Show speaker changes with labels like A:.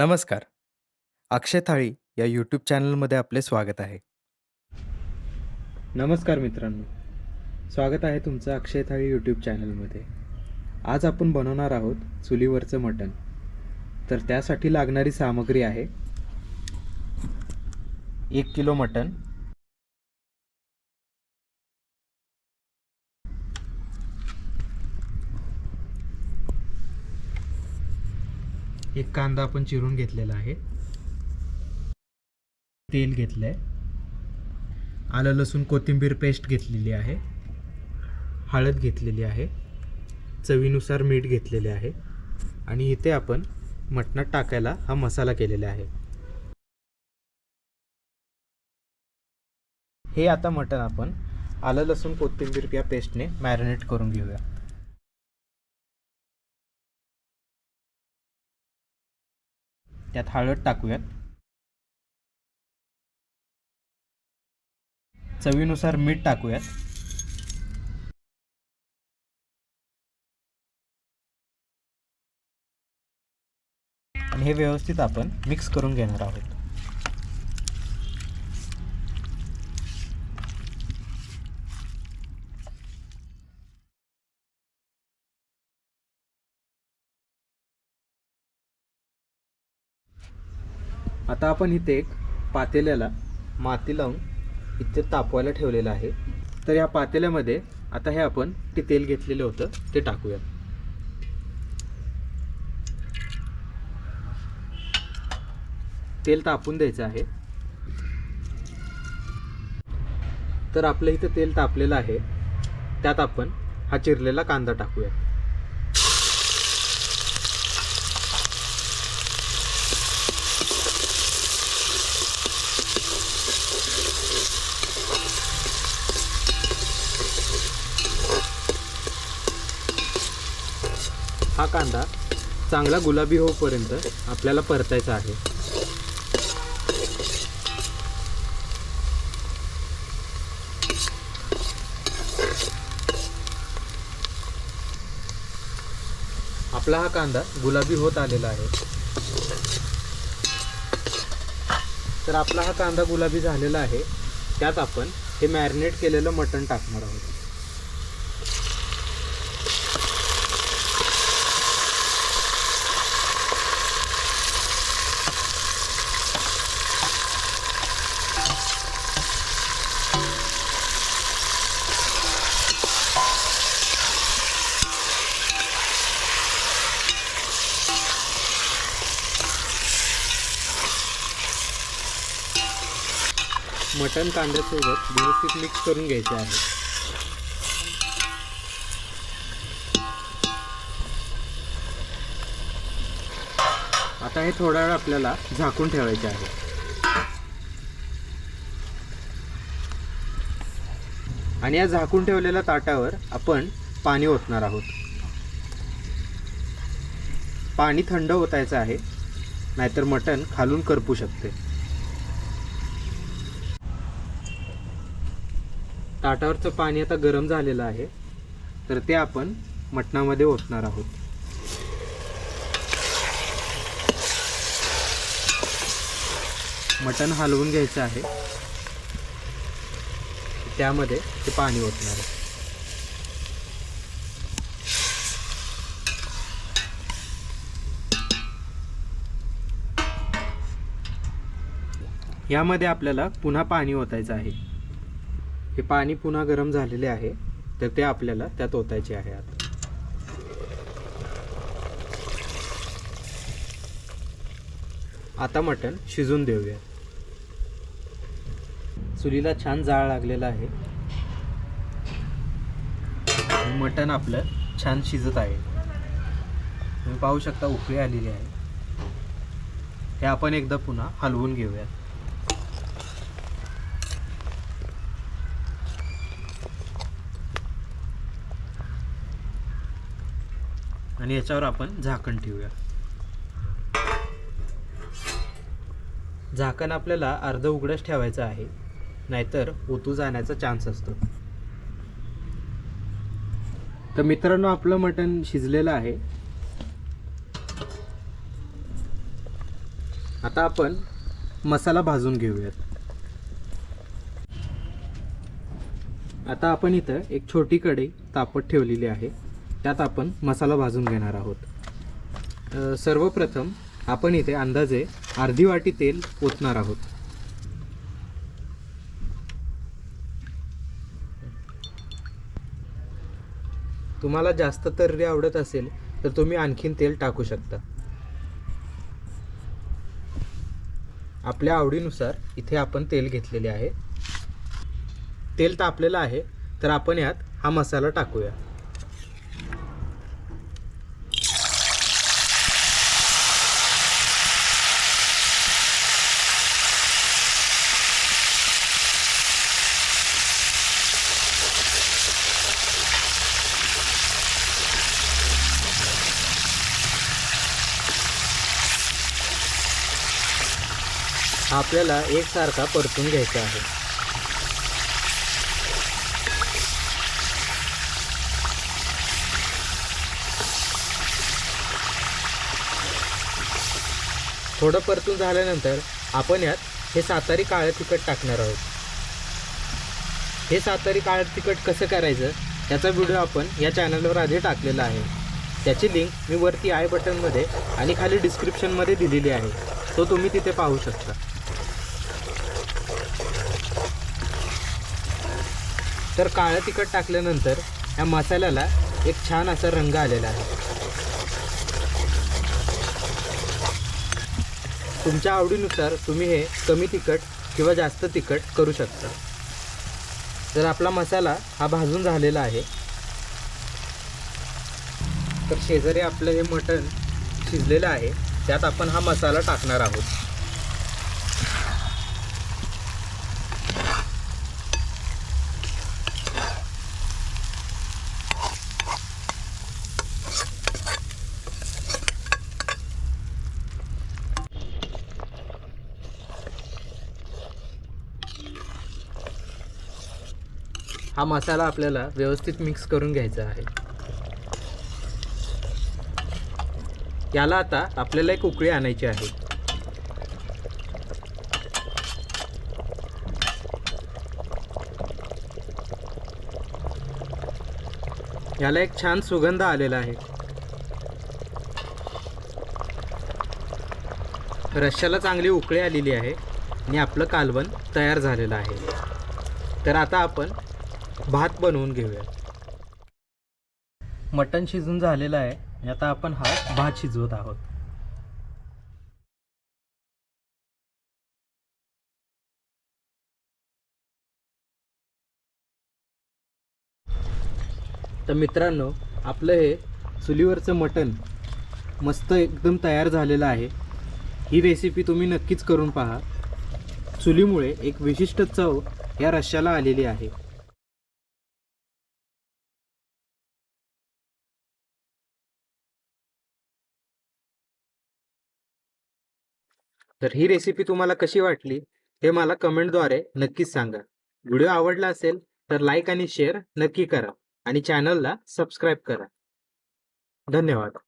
A: नमस्कार. अक्षय थाळी या यूट्यूब चॅनलमध्ये आपले स्वागत आहे. नमस्कार मित्रांनो. स्वागत आहे तुमचं अक्षय थाळी यूट्यूब चॅनलमध्ये. आज आपण बनवणार आहोत चुलीवरचं मटण. तर त्यासाठी लागणारी सामग्री आहे 1 किलो मटण एक कांदा आपण चिरून घेतलेला आहे. तेल घेतलं आहे आलं लसूण कोथिंबीर पेस्ट घेतलेली आहे. हळद घेतलेली आहे. चवीनुसार मीठ घेतलेले आहे. आणि इथे आपण मटणात टाकायला हा मसाला केलेला आहे. हे आता मटण आपण आलं लसूण कोथिंबीर या पेस्टने मॅरिनेट करून घेऊया. त्यात हळद टाकूयात. चवीनुसार मीठ टाकूयात. आणि हे व्यवस्थित आपण मिक्स करून घेणार आहोत. आता आपण इथे एक पातेल्याला माती लावून इथे तापवायला ठेवलेलं आहे. तर या पातेल्यामध्ये आता हे आपण ते तेल घेतलेलं होतं ते टाकूया तेल तापून द्यायचं आहे. तर आपलं इथं तेल तापलेलं आहे. त्यात आपण हा चिरलेला कांदा टाकूया कांदा चांगला गुलाबी होईपर्यंत आपल्याला परतायचा आहे. आपला हा कांदा गुलाबी होत आलेला आहे. तर आपला हा कांदा गुलाबी झालेला आहे. त्यात आपण हे मॅरिनेट केलेलं मटण टाकणार आहोत. मटण कांद्यासोबत व्यवस्थित मिक्स करून घ्यायचे आहे. आता हे थोडा वेळ आपल्याला झाकून ठेवायचे आहे. आणि या झाकून ठेवलेल्या ताटावर आपण पाणी ओतणार आहोत. पाणी थंड ओतायचं आहे नाहीतर मटण खालून करपू शकते. ताटावरचं पाणी आता गरम झालेलं आहे. तर ते आपण मटणामध्ये ओतणार आहोत. मटण हलवून घ्यायचं आहे. त्यामध्ये ते पाणी ओतणार आहे. यामध्ये आपल्याला पुन्हा पाणी ओतायचं आहे. हे पाणी पुन्हा गरम झालेले आहे तर ते आपल्याला त्यात ओतायचे आहे आता. आता मटण शिजून देऊया. चुलीला छान जाळ लागलेला आहे. मटण आपलं छान शिजत आहे. तुम्ही पाहू शकता उकळी आलेली आहे. हे आपण एकदा पुन्हा हलवून घेऊयात. आणि याच्यावर आपण झाकण ठेवूया. झाकण आपल्याला अर्ध उघडंच ठेवायचं आहे. नाहीतर ओतू जाण्याचा चान्स असतो. तर मित्रांनो आपलं मटण शिजलेलं आहे. आता आपण मसाला भाजून घेऊयात. आता आपण इथं एक छोटी कढई तापत ठेवलेली आहे. त्यात आपण मसाला भाजून घेणार आहोत. सर्वप्रथम आपण इथे अंदाजे अर्धी वाटी तेल ओतणार आहोत. तुम्हाला जास्त तर्री आवडत असेल तर तुम्ही आणखीन तेल टाकू शकता. आपल्या आवडीनुसार इथे आपण तेल घेतलेले आहे. तेल तापलेलं आहे तर आपण यात हा मसाला टाकूया. आपल्याला एकसारखा परतून घ्यायचा आहे. थोडं परतून झाल्यानंतर आपण यात हे सातारी काळं तिखट टाकणार आहोत. हे सातारी काळं तिखट कसं करायचं त्याचा व्हिडिओ आपण या चॅनलवर आधी टाकलेला आहे. त्याची लिंक मी वरती आय बटनमध्ये आणि खाली डिस्क्रिप्शनमध्ये दिलेली आहे. तो तुम्ही तिथे पाहू शकता. तर काळं तिखट टाकल्यानंतर या मसाल्याला एक छान असा रंग आलेला आहे. तुमच्या आवडीनुसार तुम्ही हे कमी तिखट किंवा जास्त तिखट करू शकता. तर आपला मसाला हा भाजून झालेला आहे. तर शेजारी आपलं हे मटण शिजलेलं आहे. त्यात आपण हा मसाला टाकणार आहोत. हा मसाला आपल्याला व्यवस्थित मिक्स करून घ्यायचा आहे. याला आता आपल्याला एक उकळी आणायची आहे. याला एक छान सुगंध आलेला आहे. रश्याला चांगली उकळी आलेली आहे आणि आपलं कालवण तयार झालेलं आहे. तर आता आपण भात बनवून घेऊया मटण शिजून झालेलं आहे. आता आपण हा भात शिजवत आहोत. तर मित्रांनो आपलं हे चुलीवरचं मटण मस्त एकदम तयार झालेलं आहे. ही रेसिपी तुम्ही नक्कीच करून पहा. चुलीमुळे एक विशिष्ट चव या रश्याला आलेली आहे. तर ही रेसिपी तुम्हाला कशी वाटली हे मला कमेंटद्वारे नक्कीच सांगा. व्हिडिओ आवडला असेल तर लाईक आणि शेअर नक्की करा आणि चॅनलला सबस्क्राईब करा. धन्यवाद.